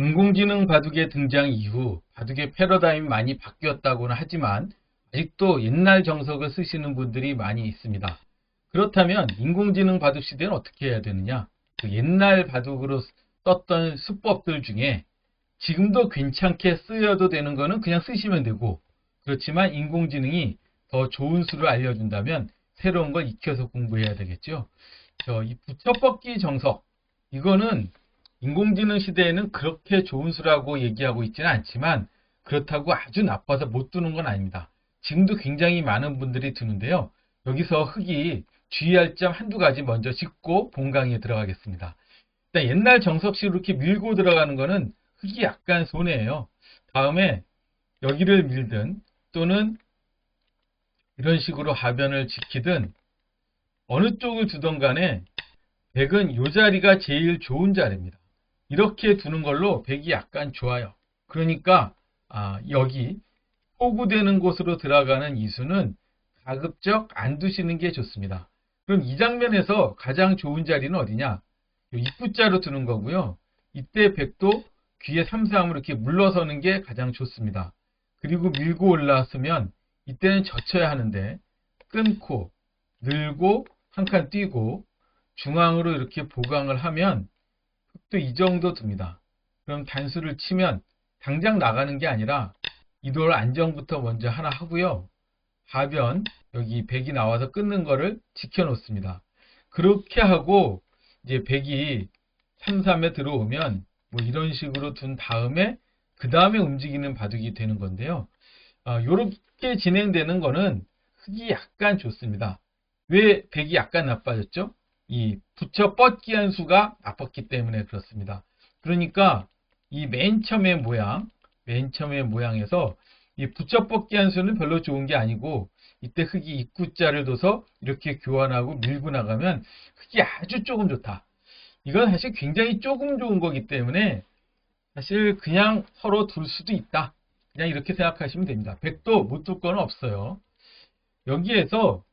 인공지능 바둑의 등장 이후 바둑의 패러다임이 많이 바뀌었다고는 하지만 아직도 옛날 정석을 쓰시는 분들이 많이 있습니다. 그렇다면 인공지능 바둑 시대는 어떻게 해야 되느냐? 그 옛날 바둑으로 썼던 수법들 중에 지금도 괜찮게 쓰여도 되는 거는 그냥 쓰시면 되고 그렇지만 인공지능이 더 좋은 수를 알려준다면 새로운 걸 익혀서 공부해야 되겠죠. 이 붙여뻗기 정석 이거는 인공지능 시대에는 그렇게 좋은 수라고 얘기하고 있지는 않지만 그렇다고 아주 나빠서 못 두는 건 아닙니다. 지금도 굉장히 많은 분들이 두는데요. 여기서 흙이 주의할 점 한두 가지 먼저 짚고 본 강의에 들어가겠습니다. 옛날 정석식으로 이렇게 밀고 들어가는 거는 흙이 약간 손해예요. 다음에 여기를 밀든 또는 이런 식으로 하변을 지키든 어느 쪽을 두던 간에 백은 이 자리가 제일 좋은 자리입니다. 이렇게 두는 걸로 백이 약간 좋아요. 그러니까 아, 여기 호구되는 곳으로 들어가는 이수는 가급적 안 두시는 게 좋습니다. 그럼 이 장면에서 가장 좋은 자리는 어디냐? 입구자로 두는 거고요. 이때 백도 귀에 삼삼으로 이렇게 물러서는 게 가장 좋습니다. 그리고 밀고 올라왔으면 이때는 젖혀야 하는데 끊고 늘고 한 칸 뛰고 중앙으로 이렇게 보강을 하면 흑도 이 정도 둡니다. 그럼 단수를 치면 당장 나가는 게 아니라 이돌 안정부터 먼저 하나 하고요. 하변 여기 백이 나와서 끊는 거를 지켜 놓습니다. 그렇게 하고 이제 백이 3, 3에 들어오면 뭐 이런 식으로 둔 다음에 그 다음에 움직이는 바둑이 되는 건데요. 이렇게 아, 진행되는 거는 흙이 약간 좋습니다. 왜 백이 약간 나빠졌죠? 이 붙여 뻗기 한 수가 나빴기 때문에 그렇습니다. 그러니까 이 맨 처음의 모양, 맨 처음의 모양에서 이 붙여 뻗기 한 수는 별로 좋은 게 아니고 이때 흙이 입구자를 둬서 이렇게 교환하고 밀고 나가면 흙이 아주 조금 좋다. 이건 사실 굉장히 조금 좋은 거기 때문에 사실 그냥 서로 둘 수도 있다. 그냥 이렇게 생각하시면 됩니다. 백도 못 둘 건 없어요. 여기에서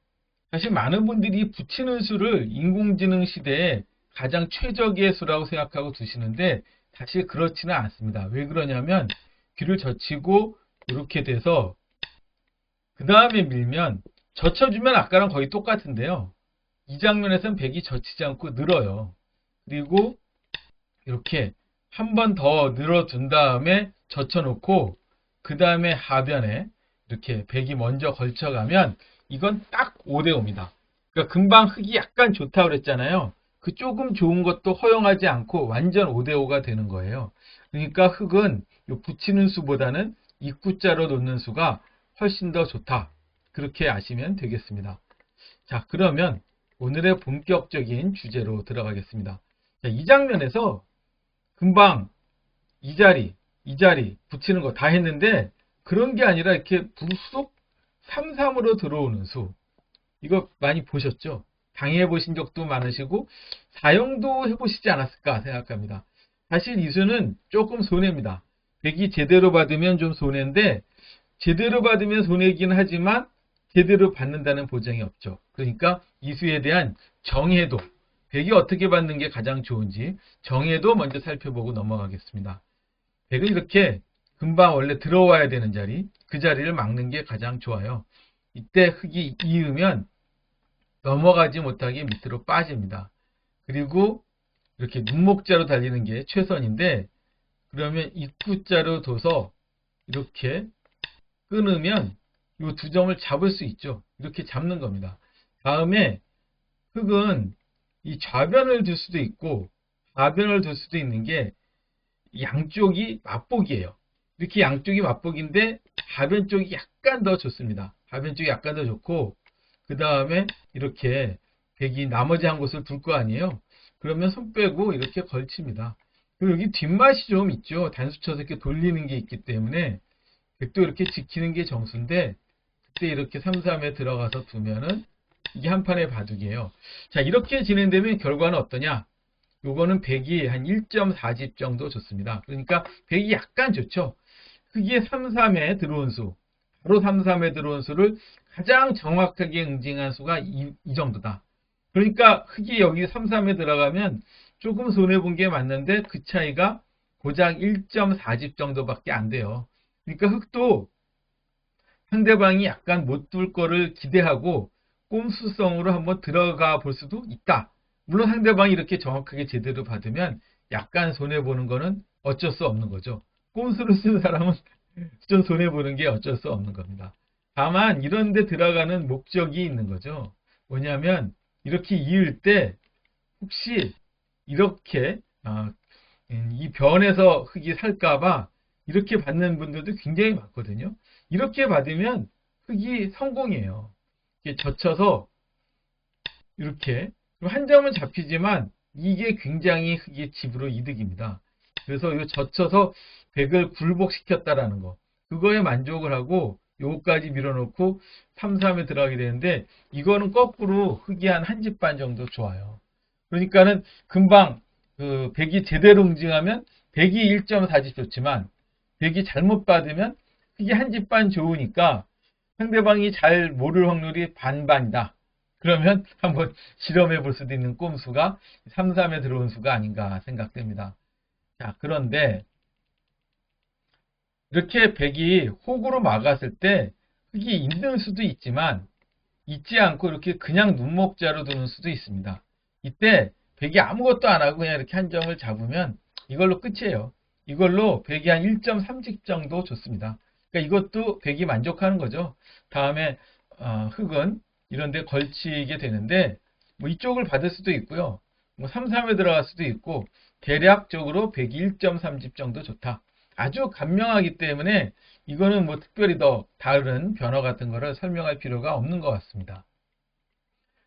사실 많은 분들이 붙이는 수를 인공지능 시대에 가장 최적의 수라고 생각하고 두시는데 사실 그렇지는 않습니다. 왜 그러냐면 귀를 젖히고 이렇게 돼서 그 다음에 밀면 젖혀주면 아까랑 거의 똑같은데요. 이 장면에서는 백이 젖히지 않고 늘어요. 그리고 이렇게 한 번 더 늘어둔 다음에 젖혀놓고 그 다음에 하변에 이렇게 백이 먼저 걸쳐가면 이건 딱 5대5입니다. 그러니까 금방 흙이 약간 좋다고 그랬잖아요. 그 조금 좋은 것도 허용하지 않고 완전 5대5가 되는 거예요. 그러니까 흙은 붙이는 수보다는 입구자로 놓는 수가 훨씬 더 좋다. 그렇게 아시면 되겠습니다. 자, 그러면 오늘의 본격적인 주제로 들어가겠습니다. 자, 이 장면에서 금방 이 자리, 이 자리 붙이는 거 다 했는데 그런 게 아니라 이렇게 부속 3, 3으로 들어오는 수. 이거 많이 보셨죠? 당해 보신 적도 많으시고 사용도 해보시지 않았을까 생각합니다. 사실 이 수는 조금 손해입니다. 백이 제대로 받으면 좀 손해인데 제대로 받으면 손해이긴 하지만 제대로 받는다는 보장이 없죠. 그러니까 이 수에 대한 정해도 백이 어떻게 받는 게 가장 좋은지 정해도 먼저 살펴보고 넘어가겠습니다. 백은 이렇게 금방 원래 들어와야 되는 자리 그 자리를 막는 게 가장 좋아요. 이때 흙이 이으면 넘어가지 못하게 밑으로 빠집니다. 그리고 이렇게 눈목자로 달리는 게 최선인데 그러면 입구자로 둬서 이렇게 끊으면 이 두 점을 잡을 수 있죠. 이렇게 잡는 겁니다. 다음에 흙은 이 좌변을 둘 수도 있고 좌변을 둘 수도 있는 게 양쪽이 맞복이에요. 이렇게 양쪽이 맞복인데 하변 쪽이 약간 더 좋습니다. 하변 쪽이 약간 더 좋고 그 다음에 이렇게 백이 나머지 한 곳을 둘 거 아니에요. 그러면 손 빼고 이렇게 걸칩니다. 그리고 여기 뒷맛이 좀 있죠. 단수 쳐서 이렇게 돌리는 게 있기 때문에 백도 이렇게 지키는 게 정수인데 그때 이렇게 3, 3에 들어가서 두면은 이게 한 판의 바둑이에요. 자, 이렇게 진행되면 결과는 어떠냐? 요거는 100이 한 1.4집 정도 좋습니다. 그러니까 100이 약간 좋죠. 그게 3, 3에 들어온 수. 바로 3, 3에 들어온 수를 가장 정확하게 응징한 수가 이, 이 정도다. 그러니까 흙이 여기 3, 3에 들어가면 조금 손해본 게 맞는데 그 차이가 고작 1.4집 정도밖에 안 돼요. 그러니까 흙도 상대방이 약간 못 뚫을 거를 기대하고 꼼수성으로 한번 들어가 볼 수도 있다. 물론 상대방이 이렇게 정확하게 제대로 받으면 약간 손해보는 거는 어쩔 수 없는 거죠. 꼼수를 쓰는 사람은 좀 손해보는 게 어쩔 수 없는 겁니다. 다만 이런 데 들어가는 목적이 있는 거죠. 뭐냐면 이렇게 이을 때 혹시 이렇게 어, 이 변에서 흙이 살까봐 이렇게 받는 분들도 굉장히 많거든요. 이렇게 받으면 흙이 성공이에요. 이렇게 젖혀서 이렇게 한 점은 잡히지만 이게 굉장히 흙의 집으로 이득입니다. 그래서 이 젖혀서 백을 굴복시켰다라는 거. 그거에 만족을 하고 요거까지 밀어놓고 3, 3에 들어가게 되는데 이거는 거꾸로 흙이 한 한 집 반 정도 좋아요. 그러니까는 금방 그 백이 제대로 응징하면 백이 1.4집 좋지만 백이 잘못 받으면 흙이 한 집 반 좋으니까 상대방이 잘 모를 확률이 반반이다. 그러면 한번 실험해 볼 수도 있는 꼼수가 3, 3에 들어온 수가 아닌가 생각됩니다. 자, 그런데 이렇게 백이 혹으로 막았을 때 흙이 있는 수도 있지만 있지 않고 이렇게 그냥 눈목자로 두는 수도 있습니다. 이때 백이 아무것도 안 하고 그냥 이렇게 한 점을 잡으면 이걸로 끝이에요. 이걸로 백이 한 1.3집 정도 좋습니다. 그러니까 이것도 백이 만족하는 거죠. 다음에 어, 흙은 이런 데 걸치게 되는데 뭐 이쪽을 받을 수도 있고요. 뭐 3, 3에 들어갈 수도 있고 대략적으로 백이 1.3집 정도 좋다. 아주 간명하기 때문에 이거는 뭐 특별히 더 다른 변화 같은 거를 설명할 필요가 없는 것 같습니다.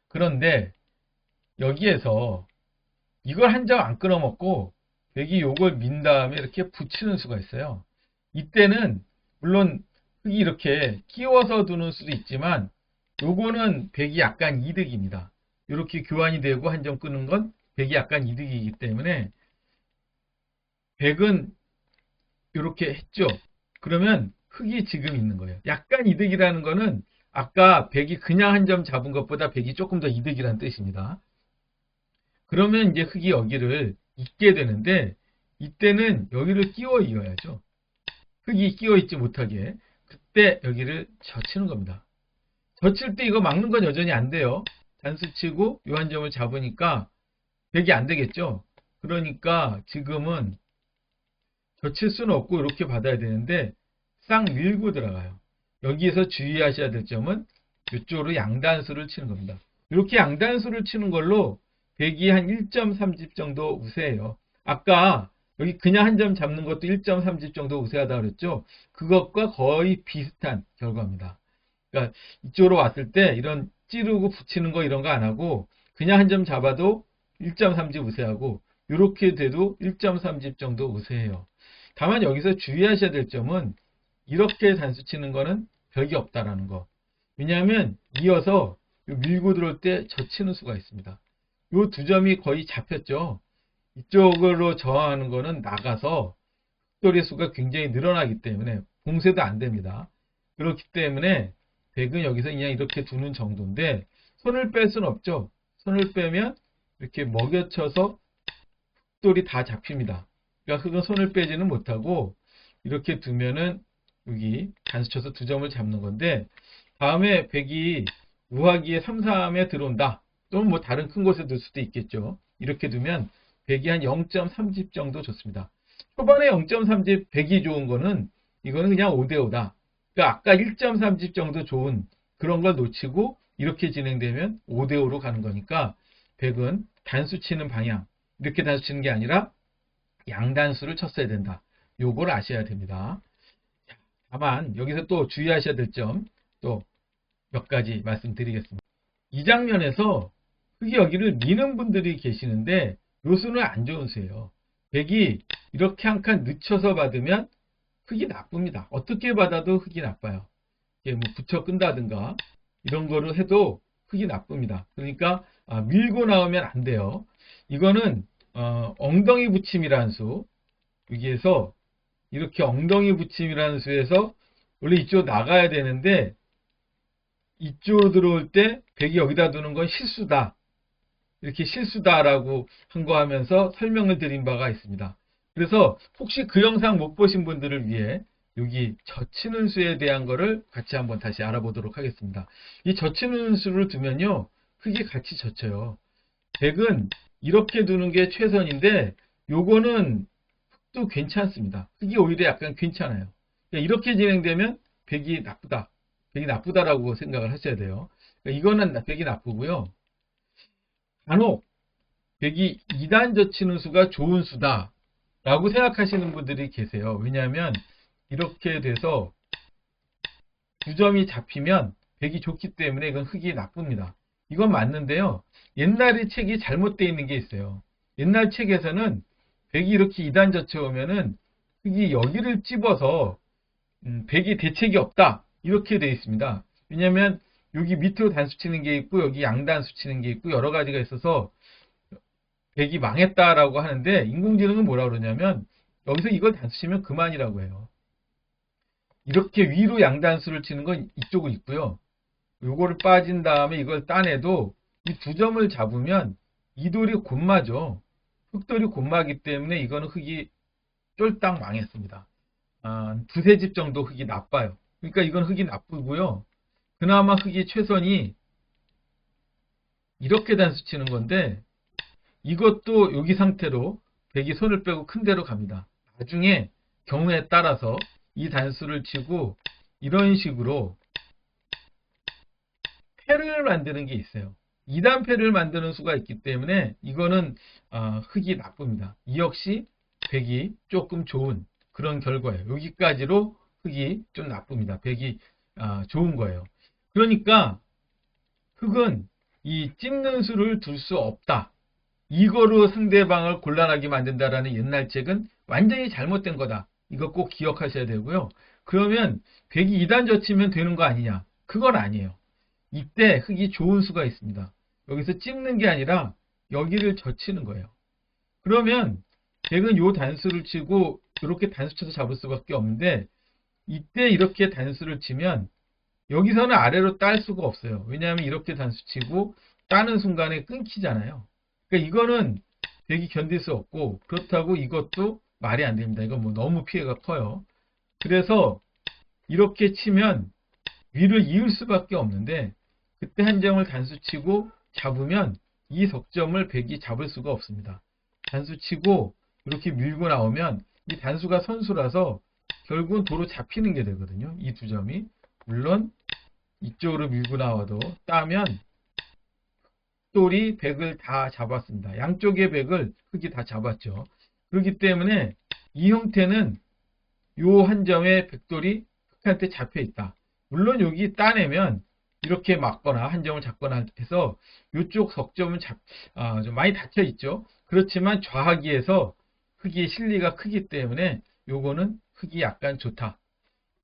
그런데 여기에서 이걸 한 점안 끊어먹고 백이 요걸 민 다음에 이렇게 붙이는 수가 있어요. 이때는 물론 흙이 이렇게 끼워서 두는 수도 있지만 요거는 백이 약간 이득입니다. 이렇게 교환이 되고 한 점 끄는 건 백이 약간 이득이기 때문에 백은 이렇게 했죠. 그러면 흙이 지금 있는 거예요. 약간 이득이라는 거는 아까 백이 그냥 한 점 잡은 것보다 백이 조금 더 이득이라는 뜻입니다. 그러면 이제 흙이 여기를 잇게 되는데 이때는 여기를 끼워 이어야죠. 흙이 끼워 있지 못하게 그때 여기를 젖히는 겁니다. 젖힐 때 이거 막는 건 여전히 안 돼요. 단수 치고 요 한 점을 잡으니까 백이 안 되겠죠. 그러니까 지금은 젖힐 수는 없고 이렇게 받아야 되는데 싹 밀고 들어가요. 여기에서 주의하셔야 될 점은 이쪽으로 양단수를 치는 겁니다. 이렇게 양단수를 치는 걸로 백이 한 1.3집 정도 우세해요. 아까 여기 그냥 한 점 잡는 것도 1.3집 정도 우세하다 그랬죠. 그것과 거의 비슷한 결과입니다. 그러니까 이쪽으로 왔을 때 이런 찌르고 붙이는 거 이런 거 안 하고 그냥 한 점 잡아도 1.3집 우세하고 이렇게 돼도 1.3집 정도 우세해요. 다만 여기서 주의하셔야 될 점은 이렇게 단수 치는 거는 벽이 없다라는 거. 왜냐하면 이어서 밀고 들어올 때 젖히는 수가 있습니다. 이 두 점이 거의 잡혔죠. 이쪽으로 저항하는 거는 나가서 흑돌의 수가 굉장히 늘어나기 때문에 봉쇄도 안 됩니다. 그렇기 때문에 백은 여기서 그냥 이렇게 두는 정도인데 손을 뺄 수는 없죠. 손을 빼면 이렇게 먹여쳐서 흑돌이 다 잡힙니다. 그러니까 흙은 손을 빼지는 못하고 이렇게 두면은 여기 단수 쳐서 두 점을 잡는 건데 다음에 백이 우하기에 3, 3에 들어온다. 또는 뭐 다른 큰 곳에 둘 수도 있겠죠. 이렇게 두면 백이 한 0.3집 정도 좋습니다. 초반에 0.3집 백이 좋은 거는 이거는 그냥 5대5다. 그러니까 아까 1.3집 정도 좋은 그런 걸 놓치고 이렇게 진행되면 5대5로 가는 거니까 백은 단수 치는 방향 이렇게 단수 치는 게 아니라 양단수를 쳤어야 된다. 요걸 아셔야 됩니다. 다만 여기서 또 주의하셔야 될 점 또 몇 가지 말씀드리겠습니다. 이 장면에서 흙이 여기를 미는 분들이 계시는데 요 수는 안 좋은 수예요. 백이 이렇게 한 칸 늦춰서 받으면 흙이 나쁩니다. 어떻게 받아도 흙이 나빠요. 이게 뭐 붙여 끈다든가 이런 거를 해도 흙이 나쁩니다. 그러니까 아, 밀고 나오면 안 돼요. 이거는 어, 엉덩이 붙임이라는 수 여기에서 이렇게 엉덩이 붙임이라는 수에서 원래 이쪽 나가야 되는데 이쪽으로 들어올 때 백이 여기다 두는 건 실수다. 이렇게 실수다라고 한 거 하면서 설명을 드린 바가 있습니다. 그래서 혹시 그 영상 못 보신 분들을 위해 여기 젖히는 수에 대한 거를 같이 한번 다시 알아보도록 하겠습니다. 이 젖히는 수를 두면요. 흙이 같이 젖혀요. 100은 이렇게 두는 게 최선인데 요거는 흙도 괜찮습니다. 흙이 오히려 약간 괜찮아요. 그러니까 이렇게 진행되면 100이 나쁘다. 100이 나쁘다라고 생각을 하셔야 돼요. 그러니까 이거는 100이 나쁘고요. 간혹 100이 2단 젖히는 수가 좋은 수다. 라고 생각하시는 분들이 계세요. 왜냐하면 이렇게 돼서 두 점이 잡히면 100이 좋기 때문에 이건 흙이 나쁩니다. 이건 맞는데요. 옛날에 책이 잘못되어 있는 게 있어요. 옛날 책에서는 100이 이렇게 2단 젖혀오면은 흙이 여기를 찝어서 음, 100이 대책이 없다. 이렇게 되어 있습니다. 왜냐하면 여기 밑으로 단수 치는 게 있고 여기 양단수 치는 게 있고 여러 가지가 있어서 100이 망했다라고 하는데 인공지능은 뭐라 그러냐면 여기서 이걸 단수 치면 그만이라고 해요. 이렇게 위로 양단수를 치는 건 이쪽은 있고요. 요거를 빠진 다음에 이걸 따내도 이 두 점을 잡으면 이 돌이 곤마죠. 흙돌이 곤마기 때문에 이거는 흙이 쫄딱 망했습니다. 아, 두세 집 정도 흙이 나빠요. 그러니까 이건 흙이 나쁘고요. 그나마 흙이 최선이 이렇게 단수 치는 건데 이것도 여기 상태로 백이 손을 빼고 큰 데로 갑니다. 나중에 경우에 따라서 이 단수를 치고 이런 식으로 패를 만드는 게 있어요. 2단 패를 만드는 수가 있기 때문에 이거는 어, 흙이 나쁩니다. 이 역시 백이 조금 좋은 그런 결과예요. 여기까지로 흙이 좀 나쁩니다. 백이 어, 좋은 거예요. 그러니까 흙은 이 찝는 수를 둘 수 없다. 이거로 상대방을 곤란하게 만든다라는 옛날 책은 완전히 잘못된 거다. 이거 꼭 기억하셔야 되고요. 그러면 100이 2단 젖히면 되는 거 아니냐? 그건 아니에요. 이때 흙이 좋은 수가 있습니다. 여기서 찝는 게 아니라 여기를 젖히는 거예요. 그러면 100은 요 단수를 치고 이렇게 단수 쳐서 잡을 수밖에 없는데 이때 이렇게 단수를 치면 여기서는 아래로 딸 수가 없어요. 왜냐하면 이렇게 단수 치고 따는 순간에 끊기잖아요. 그러니까 이거는 백이 견딜 수 없고 그렇다고 이것도 말이 안 됩니다. 이건 뭐 너무 피해가 커요. 그래서 이렇게 치면 위를 이을 수밖에 없는데 그때 한 점을 단수 치고 잡으면 이 석점을 백이 잡을 수가 없습니다. 단수 치고 이렇게 밀고 나오면 이 단수가 선수라서 결국은 도로 잡히는 게 되거든요. 이 두 점이. 물론 이쪽으로 밀고 나와도 따면 흑돌이 백을 다 잡았습니다. 양쪽의 백을 흙이 다 잡았죠. 그렇기 때문에 이 형태는 요 한 점의 백돌이 흙한테 잡혀 있다. 물론 여기 따내면 이렇게 막거나 한 점을 잡거나 해서 이쪽 석점은 잡, 아, 좀 많이 닫혀 있죠. 그렇지만 좌하기에서 흙이 실리가 크기 때문에 요거는 흙이 약간 좋다.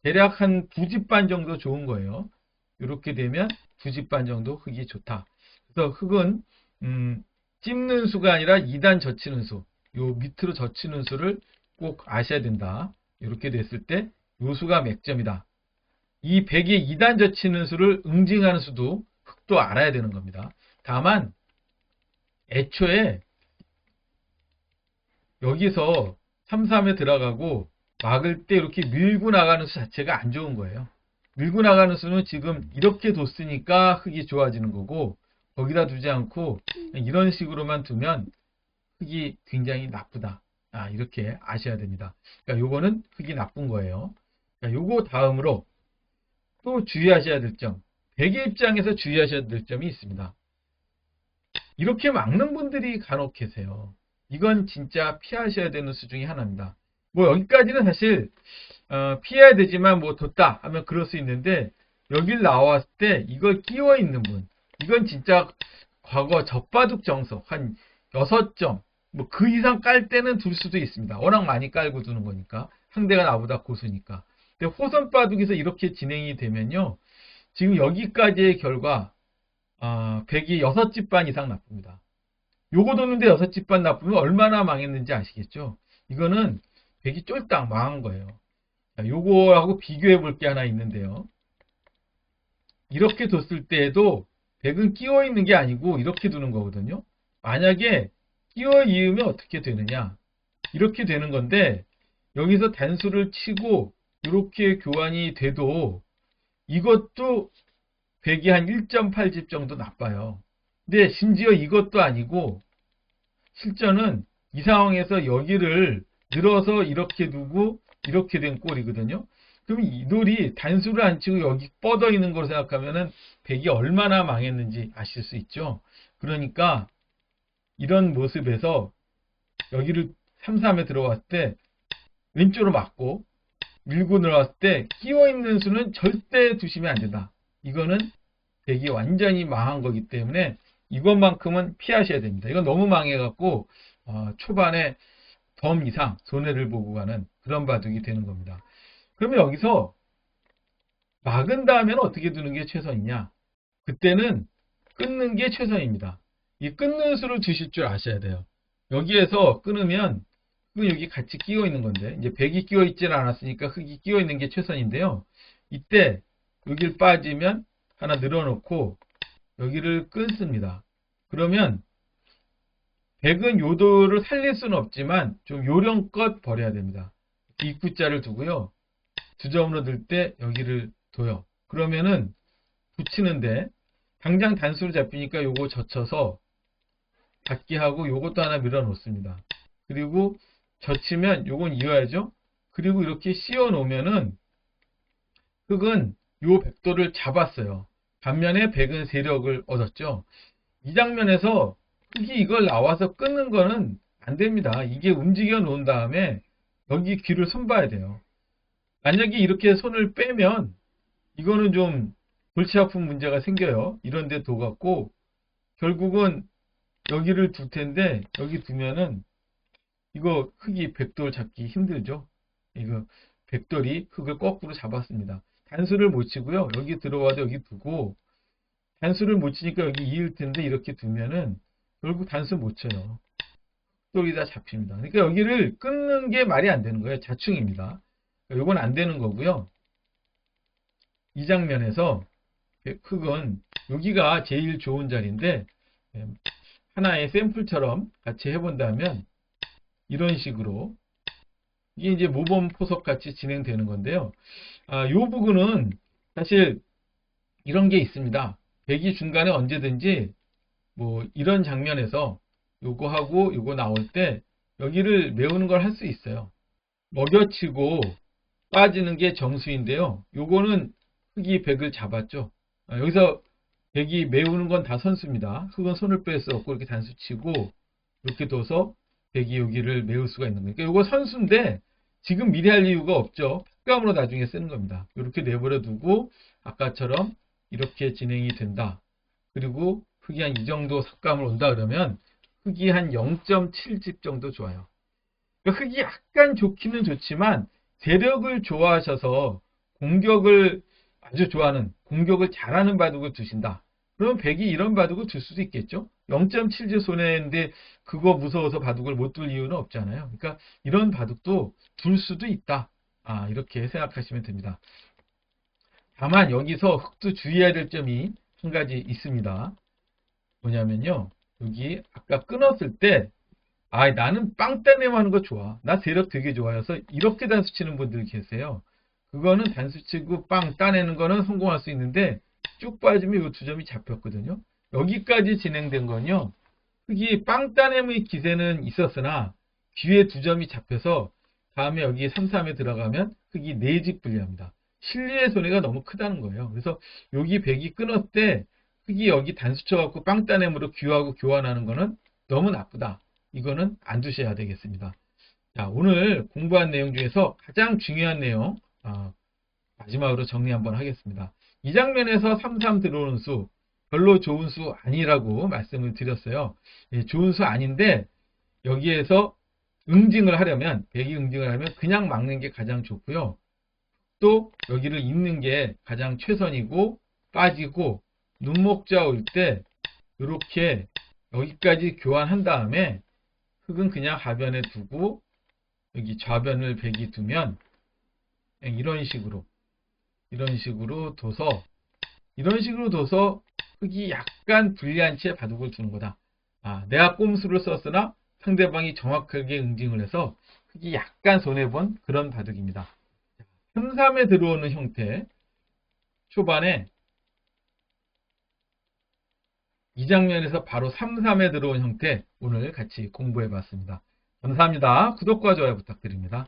대략 한 두 집 반 정도 좋은 거예요. 이렇게 되면 두 집 반 정도 흙이 좋다. 그래서 흙은 음, 찝는 수가 아니라 2단 젖히는 수, 요 밑으로 젖히는 수를 꼭 아셔야 된다. 이렇게 됐을 때 요 수가 맥점이다. 이 100의 2단 젖히는 수를 응징하는 수도 흙도 알아야 되는 겁니다. 다만 애초에 여기서 3, 3에 들어가고 막을 때 이렇게 밀고 나가는 수 자체가 안 좋은 거예요. 밀고 나가는 수는 지금 이렇게 뒀으니까 흙이 좋아지는 거고 거기다 두지 않고 이런 식으로만 두면 흙이 굉장히 나쁘다. 아, 이렇게 아셔야 됩니다. 그러니까 요거는 흙이 나쁜 거예요. 자, 요거 다음으로 또 주의하셔야 될 점. 백의 입장에서 주의하셔야 될 점이 있습니다. 이렇게 막는 분들이 간혹 계세요. 이건 진짜 피하셔야 되는 수 중에 하나입니다. 뭐 여기까지는 사실 어, 피해야 되지만 뭐 뒀다 하면 그럴 수 있는데 여길 나왔을 때 이걸 끼워 있는 분 이건 진짜 과거 젖바둑 정석 한 6점 뭐 그 이상 깔 때는 둘 수도 있습니다. 워낙 많이 깔고 두는 거니까 상대가 나보다 고수니까. 근데 호선 바둑에서 이렇게 진행이 되면요. 지금 여기까지의 결과 어, 100이 6집 반 이상 나쁩니다. 요거 뒀는데 6집 반 나쁘면 얼마나 망했는지 아시겠죠? 이거는 100이 쫄딱 망한 거예요. 자, 요거하고 비교해 볼 게 하나 있는데요. 이렇게 뒀을 때에도 100은 끼워 있는 게 아니고 이렇게 두는 거거든요. 만약에 끼워 이으면 어떻게 되느냐? 이렇게 되는 건데 여기서 단수를 치고 이렇게 교환이 돼도 이것도 100이 한 1.8집 정도 나빠요. 근데 심지어 이것도 아니고 실전은 이 상황에서 여기를 늘어서 이렇게 두고 이렇게 된 꼴이거든요. 그럼 이 돌이 단수를 안 치고 여기 뻗어 있는 걸 생각하면은 100이 얼마나 망했는지 아실 수 있죠. 그러니까 이런 모습에서 여기를 3, 3에 들어왔을 때 왼쪽으로 맞고 밀고 들어왔을 때 끼워 있는 수는 절대 두시면 안 된다. 이거는 100이 완전히 망한 거기 때문에 이것만큼은 피하셔야 됩니다. 이건 너무 망해갖고 어, 초반에 덤 이상 손해를 보고 가는 그런 바둑이 되는 겁니다. 그러면 여기서 막은 다음에는 어떻게 두는 게 최선이냐? 그때는 끊는 게 최선입니다. 이 끊는 수를 두실 줄 아셔야 돼요. 여기에서 끊으면 여기 같이 끼어 있는 건데 이제 백이 끼어 있지는 않았으니까 흙이 끼어 있는 게 최선인데요. 이때 여기를 빠지면 하나 늘어놓고 여기를 끊습니다. 그러면 백은 요도를 살릴 수는 없지만 좀 요령껏 버려야 됩니다. 입구자를 두고요. 두 점으로 들때 여기를 둬요. 그러면은 붙이는데 당장 단수로 잡히니까 요거 젖혀서 닫기 하고 요것도 하나 밀어 놓습니다. 그리고 젖히면 요건 이어야죠. 그리고 이렇게 씌워 놓으면은 흙은 요 백도를 잡았어요. 반면에 백은 세력을 얻었죠. 이 장면에서 흙이 이걸 나와서 끊는 거는 안 됩니다. 이게 움직여 놓은 다음에 여기 귀를 손봐야 돼요. 만약에 이렇게 손을 빼면 이거는 좀 골치 아픈 문제가 생겨요. 이런 데 둬갖고 결국은 여기를 둘 텐데 여기 두면은 이거 흙이 백돌 잡기 힘들죠. 이거 백돌이 흙을 거꾸로 잡았습니다. 단수를 못 치고요. 여기 들어와도 여기 두고 단수를 못 치니까 여기 이을 텐데 이렇게 두면은 결국 단수 못 쳐요. 흑돌이 다 잡힙니다. 그러니까 여기를 끊는 게 말이 안 되는 거예요. 자충입니다. 이건 안 되는 거고요. 이 장면에서 흙은 여기가 제일 좋은 자리인데 예, 하나의 샘플처럼 같이 해본다면 이런 식으로 이게 이제 모범 포석 같이 진행되는 건데요. 아, 요 부분은 사실 이런 게 있습니다. 백이 중간에 언제든지 뭐 이런 장면에서 요거 하고 요거 나올 때 여기를 메우는 걸 할 수 있어요. 먹여치고 빠지는 게 정수인데요. 요거는 흙이 백을 잡았죠. 아, 여기서 백이 메우는 건 다 선수입니다. 흙은 손을 뺄수 없고 이렇게 단수 치고 이렇게 둬서 백이 여기를 메울 수가 있는 거니까 이거 선수인데 지금 미리 할 이유가 없죠. 흑감으로 나중에 쓰는 겁니다. 이렇게 내버려 두고 아까처럼 이렇게 진행이 된다. 그리고 흙이 한 이 정도 삭감을 온다 그러면 흙이 한 0.7집 정도 좋아요. 그러니까 흙이 약간 좋기는 좋지만 세력을 좋아하셔서 공격을 아주 좋아하는 공격을 잘하는 바둑을 두신다. 그러면 백이 이런 바둑을 둘 수도 있겠죠. 0.7주 손해인데 그거 무서워서 바둑을 못 둘 이유는 없잖아요. 그러니까 이런 바둑도 둘 수도 있다. 아, 이렇게 생각하시면 됩니다. 다만 여기서 흙도 주의해야 될 점이 한 가지 있습니다. 뭐냐면요. 여기 아까 끊었을 때 아, 나는 빵 따내면 하는 거 좋아. 나 세력 되게 좋아해서 이렇게 단수 치는 분들 계세요. 그거는 단수 치고 빵 따내는 거는 성공할 수 있는데 쭉 빠지면 이 두 점이 잡혔거든요. 여기까지 진행된 건요. 흙이 빵 따냄의 기세는 있었으나 뒤에 두 점이 잡혀서 다음에 여기 3, 3에 들어가면 흙이 4집 분리합니다. 실리의 손해가 너무 크다는 거예요. 그래서 여기 백이 끊었을 때 흙이 여기 단수 쳐 갖고 빵 따냄으로 귀하고 교환하는 거는 너무 나쁘다. 이거는 안 두셔야 되겠습니다. 자, 오늘 공부한 내용 중에서 가장 중요한 내용 어, 마지막으로 정리 한번 하겠습니다. 이 장면에서 3, 3 들어오는 수 별로 좋은 수 아니라고 말씀을 드렸어요. 예, 좋은 수 아닌데 여기에서 응징을 하려면 백이 응징을 하면 그냥 막는 게 가장 좋고요. 또 여기를 잇는 게 가장 최선이고 빠지고 눈목자 올 때 이렇게 여기까지 교환한 다음에 흙은 그냥 하변에 두고 여기 좌변을 백이 두면 이런 식으로 이런 식으로 둬서 이런 식으로 둬서 흙이 약간 불리한 채 바둑을 두는 거다. 아, 내가 꼼수를 썼으나 상대방이 정확하게 응징을 해서 흑이 약간 손해본 그런 바둑입니다. 3-3에 들어오는 형태 초반에 이 장면에서 바로 3-3에 들어온 형태 오늘 같이 공부해 봤습니다. 감사합니다. 구독과 좋아요 부탁드립니다.